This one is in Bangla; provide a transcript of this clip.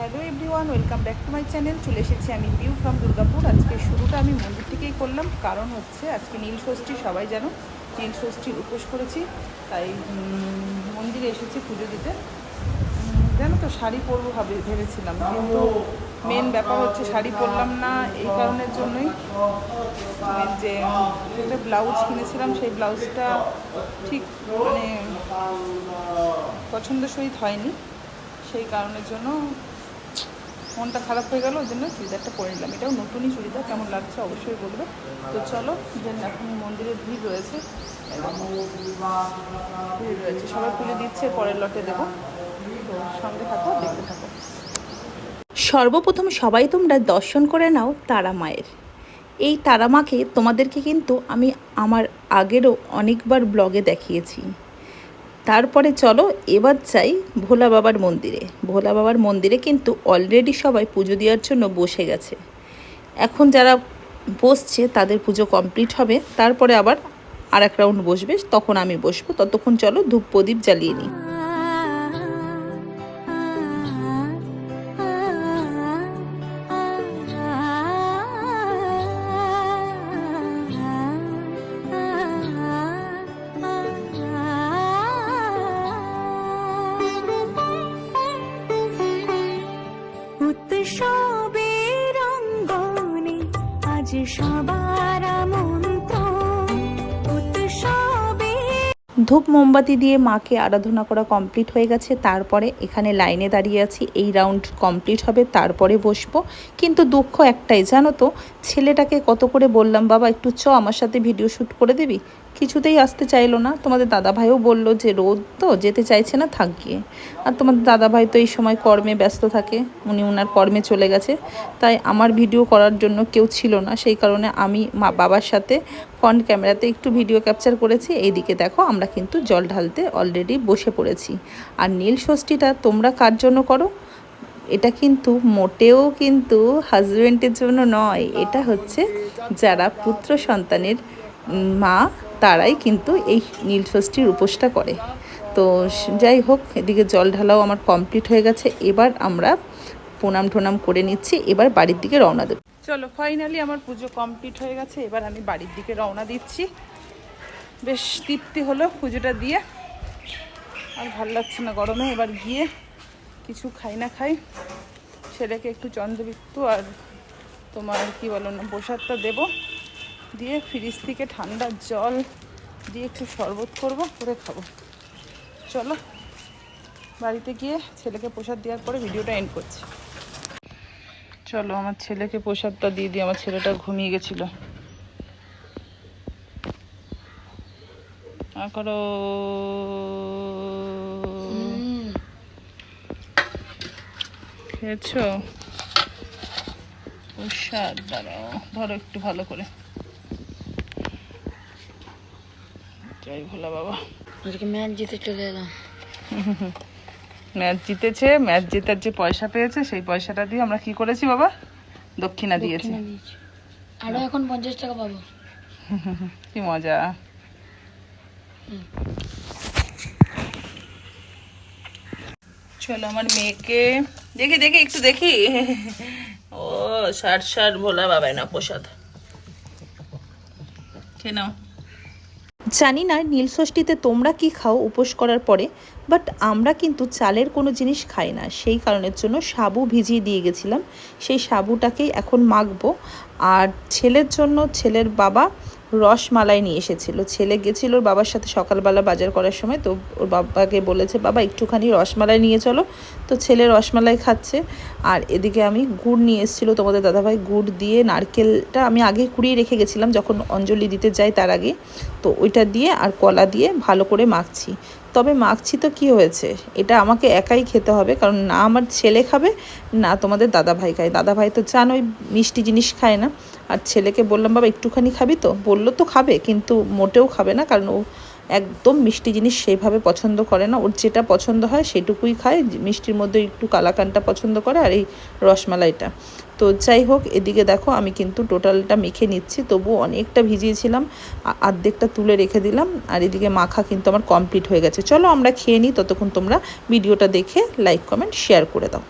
Hello everyone, welcome back to my channel. চলে এসেছি আমি পিউ ফ্রম দুর্গাপুর। আজকে শুরুটা আমি মন্দির থেকেই করলাম। কারণ হচ্ছে আজকে নীল ষষ্ঠী, সবাই জানো, নীল ষষ্ঠীর উপোস করেছি। তাই মন্দিরে এসেছি পুজো দিতে। জানো তো, শাড়ি পরবো ভাবে, ভেবেছিলাম। কিন্তু মেন ব্যাপার হচ্ছে শাড়ি পরলাম না, এই কারণের জন্যই। যে, একটা ব্লাউজ কিনেছিলাম, সেই ব্লাউজটা ঠিক মানে পছন্দসই হয়নি। সেই কারণের জন্য মনটা খারাপ হয়ে গেল, ওই জন্য চুড়িদারটা পরে নিলাম। এটাও নতুনই চুড়িদার, কেমন লাগছে অবশ্যই বলবে। তো চলো যে এখন মন্দিরে ভিড় রয়েছে। ভিড় রয়েছে, সবাই খুলে দিচ্ছে, পরের লটে দেবো। তো সঙ্গে থাকো, দেখতে থাকো। সর্বপ্রথম সবাই তোমরা দর্শন করে নাও তারা মায়ের। এই তারা মাকে তোমাদেরকে কিন্তু আমি আমার আগেরও অনেকবার ব্লগে দেখিয়েছি। তারপরে চলো, এবার চাই ভোলা বাবার মন্দিরে। ভোলা বাবার মন্দিরে কিন্তু অলরেডি সবাই পুজো দেওয়ার জন্য বসে গেছে। এখন যারা বসছে, তাদের পুজো কমপ্লিট হবে। তারপরে আবার আর এক রাউন্ড বসবে, তখন আমি বসবো। ততক্ষণ চলো ধূপ প্রদীপ জ্বালিয়ে নিই। ধূপ মোমবাতি দিয়ে মাকে আরাধনা করা কমপ্লিট হয়ে গেছে। তারপরে এখানে লাইনে দাঁড়িয়ে আছি। এই রাউন্ড কমপ্লিট হবে, তারপরে বসবো। কিন্তু দুঃখ একটাই, জানো তো? ছেলেটাকে কত করে বললাম, বাবা, একটু চ, আমার সাথে ভিডিও শ্যুট করে দিবি? কিছুতেই আসতে চাইলো না। তোমাদের দাদাভাইও বলল যে, রোদ তো, যেতে চাইছে না, থাক গিয়ে। আর তোমাদের দাদাভাই তো এই সময় কর্মে ব্যস্ত থাকে, উনি ওনার কর্মে চলে গেছে। তাই আমার ভিডিও করার জন্য কেউ ছিল না। সেই কারণে আমি মা বাবার সাথে ফ্রন্ট ক্যামেরাতে একটু ভিডিও ক্যাপচার করেছি। এইদিকে দেখো, আমরা কিন্তু জল ঢালতে অলরেডি বসে পড়েছি। আর নীল ষষ্ঠীটা তোমরা কার জন্য করো? এটা কিন্তু মোটেও কিন্তু হাজব্যান্ডের জন্য নয়। এটা হচ্ছে যারা পুত্র সন্তানের মা তারাই কিন্তু এই নীলষষ্ঠীর উপোসটা করে। তো যাই হোক, এদিকে জল ঢালাও আমার কমপ্লিট হয়ে গেছে। এবার আমরা প্রণাম টোনাম করে নিচ্ছি। এবার বাড়ির দিকে রওনা দেবো। চলো ফাইনালি আমার পুজো কমপ্লিট হয়ে গেছে। এবার আমি বাড়ির দিকে রওনা দিচ্ছি। বেশ তৃপ্তি হলো পুজোটা দিয়ে। আর ভালো লাগছে না গরমে। এবার গিয়ে কিছু খাই না খাই, ছেলেকে একটু চন্দ্রবিত্তু আর তোমার কি বলো না, প্রসাদটা দেবো। দিয়ে ফ্রিজ থেকে ঠান্ডা জল দিয়ে একটু শরবত করব, করে খাব। চলো, বাড়িতে গিয়ে ছেলেকে প্রসাদ দেওয়ার পরে ভিডিওটা এন্ড করছি। চলো, আমার ছেলেকে প্রসাদটা দিয়ে দিই, আমার ছেলেটা ঘুমিয়ে গেছিল। করো। খেয়েছো? প্রসাদ, দাঁড়াও, ধরো একটু ভালো করে। জয় ভোলা বাবা। আজকে ম্যাচ জিতে চলে এলাম। ম্যাচ জিতেছে ম্যাচ জেতার যে পয়সা পেয়েছে সেই পয়সাটা দিয়ে আমরা কি করেছি বাবা? দক্ষিণা দিয়েছি। আরও এখন পঞ্চাশ টাকা পাবো। কি মজা। চলো আমার মেয়েকে দেখি দেখি একটু দেখি। ও ষাট ষাট ভোলা বাবা না প্রসাদ। খেয়ে নাও। জানি না নীলষষ্ঠীতে তোমরা কি খাও উপোস করার পরে বাট আমরা কিন্তু চালের কোনো জিনিস খাই না। সেই কারণের জন্য সাবু ভিজিয়ে দিয়ে গেছিলাম। সেই সাবুটাকেই এখন মাখবো। আর ছেলের জন্য, ছেলের বাবা রসমালাই নিয়ে এসেছিল। ছেলে গেছিল ওর বাবার সাথে সকালবেলা বাজার করার সময়, তো ওর বাবাকে বলেছে, বাবা, একটুখানি রসমালাই নিয়ে চলো। তো ছেলে রসমালাই খাচ্ছে। আর এদিকে আমি গুড় নিয়ে এসেছিল তোমাদের দাদাভাই, গুড় দিয়ে নারকেলটা আমি আগে কুড়িয়ে রেখে গেছিলাম যখন অঞ্জলি দিতে যাই তার আগে। তো ওইটা দিয়ে আর কলা দিয়ে ভালো করে মাখছি। তবে মাখছি তো কি হয়েছে? এটা আমাকে একাই খেতে হবে, কারণ না আমার ছেলে খাবে, না তোমাদের দাদাভাই খায়। দাদাভাই তো জানোই মিষ্টি জিনিস খায় না। আর ছেলেকে বললাম, বাবা, একটুখানি খাবি তো? বলল, তো খাবে, কিন্তু মোটেও খাবে না, কারণ ও একদম মিষ্টি জিনিস সেইভাবে পছন্দ করে না। ওর যেটা পছন্দ হয় সেটুকুই খায়, মিষ্টির মধ্যে একটু কালাকানটা পছন্দ করে আর এই রসমালাইটা। তো যাই হোক, এদিকে দেখো আমি কিন্তু টোটালটা মেখে নিচ্ছি তবু অনেকটা ভিজিয়েছিলাম আর্ধেকটা তুলে রেখে দিলাম, আর এদিকে মাখা কিন্তু আমার কমপ্লিট হয়ে গেছে। চলো আমরা খেয়ে নিই, ততক্ষণ তোমরা ভিডিওটা দেখে লাইক কমেন্ট শেয়ার করে দাও।